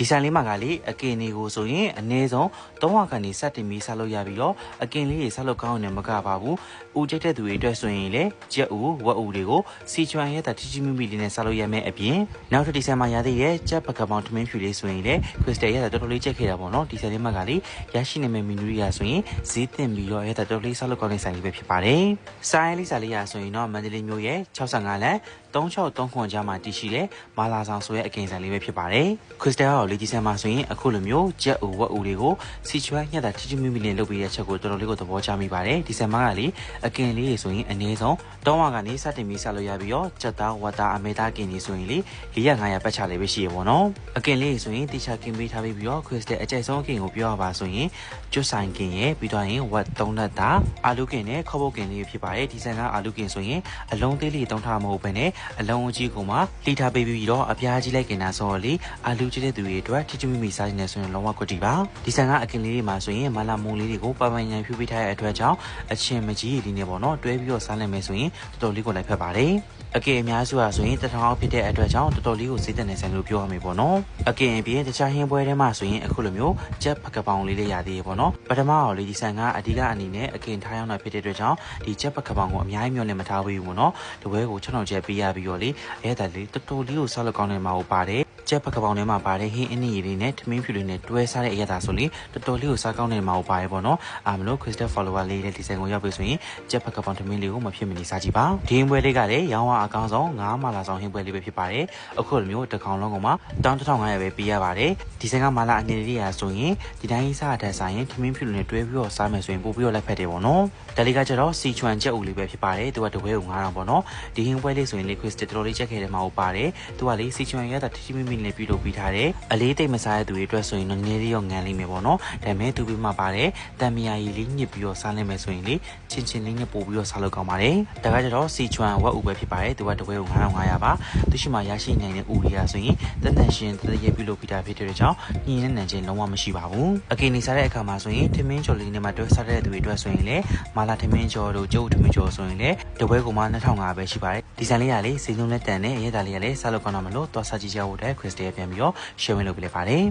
ဒီဆိုင်လေးမှာကလေအကင်လေးကိုဆိုရင်အနည်းဆုံး300ခန့်နေစတင်ပြီးဆက်လို့ရပြီးတော့အကင်လေးတွေဆက်လို့ကောင်းနေမကပါဘူးဦးကျက်တဲ့သူတွေအတွက်ဆိုရင်လေကြက်ဦးဝက်ဦးတွေကိုစီချွန်ရဲ့တတိချိမိမိလေးနဲ့ဆက်လို့ရမယ်အပြင်နောက်ထပ်ဒီဆိုင်မှာရသေးရဲ့ကြက်ပကပောင်ထမင်းဖြူလေးဆိုရင်လေခရစ်စတယ်ရဲ့တော်တော်လေးကြက်ခဲ့တာပေါ့နော်ဒီဆိုင်လေးမှာကလေရရှိနေမယ့်မီနူရီယာဆိုရင်ဈေးတင်ပြီးတော့ရဲ့တော်တော်လေးဆက်လို့ကောင်းတဲ့ဆိုင်လေးပဲဖြစ်ပါတယ်ဆိုင်လေးဆိုင်လေးရာဆိုရင်တော့မန္တလေးမြို့ရဲ့65လမ်း3639ခွန်ကြားမှာတည်ရှိတဲ့မာလာဆောင်ဆိုရဲ့အကင်ဆိုင်လေးပဲဖြစ်ပါတယ်ခရစ်စတယ်ရောလေကြီးဆန်မှာဆိုရင်အခုလိုမျိုးကြက်ဦးဝက်ဦးတွေကိုစီချွန်ညက်တာချီချီမိမိနဲ့လုပ်ပြီးတဲ့ချက်ကိုတော်တော်လေးကိုသဘောကျမိပါတယ်ဒီဆန်မှာကလေအကင်လေးတွေဆိုရင်အနည်းဆုံး300ကနေစတင်ပြီးဆက်လို့ရပြီးတော့ကြက်သားဝက်သားအမေသားကင်ကြီးဆိုရင်လေ400 500ပတ်ချလေးပဲရှိရပါတော့အကင်လေးဆိုရင်တေချာကင်ပေးထားပြီးတော့ခရစ်စတယ်အကြိုက်ဆုံးကင်ကိုပြောရပါဆိုရင်ကျွတ်ဆိုင်ကင်ရဲ့ပြီးတော့ရင်ဝက်3လက်တာအာလူကင်နဲ့ခေါဘုတ်ကင်လေးဖြစ်ပါတယ်ဒီဆန်ကအာလူကင်ဆိုရင်အလုံးသေးလေးတောင်းထားမဟုတ်ဘဲနဲ့အလုံးအကြီးကိုမှလှီထားပေးပြီးတော့အပြားကြီးလိုက်ကင်တာဆိုတော့လေအာလူကြီးတဲ့သူတွေအတွက်ချစ်ချစ်မိမိစားနေဆိုရင်လုံးဝကွက်တီပါဒီဆန်ကအကင်လေးတွေမှာဆိုရင်မလာမုံလေးတွေကိုပပန်ညံဖြူပေးထားတဲ့အတွက်ကြောင့်အချင်းမကြီးရည်လေးနဲ့ပေါ့နော်တွဲပြီးတော့စားနိုင်မယ်ဆိုရင်တော်တော်လေးကိုလိုက်ဖက်ပါတယ်အကင်အများစုဟာဆိုရင်တထောင်အောက်ဖြစ်တဲ့အတွက်ကြောင့်တော်တော်လေးကိုစိတ်သက်နေဆိုင်လို့ပြောရမှာပေါ့နော်အကင်အပြင်တခြားဟင်းပွဲထဲမှာဆိုရင်အခုလိုမျိုးကြက်ဖကပောင်လေးလေးရသေးရေပေါ့နော်ပထမအောင်လေးဒီဆန်ကအဓိကအနေနဲ့အကင်ထားရောက်တာဖြစ်တဲ့အတွက်ကြောင့်ဒီကြက်ဖကပောင်ကိုအများကြီးမျှော်လင့်မထားဘူးပေါ့နော်တပွဲကို6000ကျပ်ပေးရပြီးတော့လေအဲ့ဒါလေးတော်တော်လေးကိုစားလို့ကောင်းနေမှာဟုတ်ပါတယ် ကျက်ဖကပောင်ထဲမှာပါတဲ့ဟင်းအင်းကြီးလေးနဲ့ထမင်းဖြူလေးနဲ့တွဲစားတဲ့အရာသာဆိုလေတော်တော်လေးကိုစားကောင်းနေမှာဟုတ်ပါတယ်ပေါ့နော်အာမလို့ Crystal follower လေးတဲ့ဒီဇိုင်းကိုရောက်ပြီဆိုရင်ကျက်ဖကပောင်ထမင်းလေးကိုမဖြစ်မနေစားကြည့်ပါဒီဟင်းပွဲလေးကလည်းရောင်းအားအကောင်းဆုံး9မာလာဆောင်ဟင်းပွဲလေးပဲဖြစ်ပါတယ်အခုလိုမျိုးတစ်ကောင်လုံးကမှ1500ပဲပေးရပါတယ်ဒီဇိုင်းကမာလာအနေနဲ့ရဆိုရင်ဒီတိုင်းစားတဲ့ဆိုင်ရင်ထမင်းဖြူလေးနဲ့တွဲပြီးတော့စားမယ်ဆိုရင်ပို့ပြီးတော့လက်ဖက်တယ်ပေါ့နော်ဒါလေးကကျတော့စီချွန်ချက်ဦးလေးပဲဖြစ်ပါတယ်သူကတပွဲကို9000ပေါ့နော်ဒီဟင်းပွဲလေးဆိုရင်လေ Crystal တော်တော်လေးချက်ခဲ့တယ်မှာဟုတ်ပါတယ်သူကလေစီချွန်ရတာတိတိမိမိနဲ့ပြုလုပ်ပြီးထားတယ်အလေးတိတ်မစားတဲ့သူတွေအတွက်ဆိုရင်တော့နည်းလေးရောငန်းလိမ့်မယ်ပေါ့နော်ဒါပေမဲ့သူပြီးမှပါတယ်တံမယာရီလေးညစ်ပြီးတော့စားနိုင်မယ်ဆိုရင်လေချင်းချင်းလေးနဲ့ပို့ပြီးတော့စားလို့ကောင်းပါတယ်ဒါကကျတော့စီချွန်ဝက်ဥပဲဖြစ်ပါတယ်သူကတပွဲကို9500ပါသူရှိမှရရှိနိုင်တဲ့ဥရီယာဆိုရင်တန်တန်ရှင်တရရဲ့ပြုလုပ်ပြီးတာဖြစ်တဲ့ကြောင့်ညင်းနဲ့နံချင်းလုံးဝမရှိပါဘူးအကင်နေစားတဲ့အခါမှာဆိုရင်ထမင်းကျော်လေးနဲ့မှတွဲစားတဲ့သူတွေအတွက်ဆိုရင်လေမာလာထမင်းကျော်တို့ကျုပ်ထမင်းကျော်ဆိုရင်လေတပွဲကိုမှ2500ပဲရှိပါတယ်ဒီဇိုင်းလေးကလေစီလုံးနဲ့တန်နဲ့ရဲတာလေးကလည်းစားလို့ကောင်းတော့မလို့သွားစားကြည့်ကြဖို့တဲ့ Crystal ပြန်ပြီးတော့ share လုပ်ပေးလိုက်ပါတယ်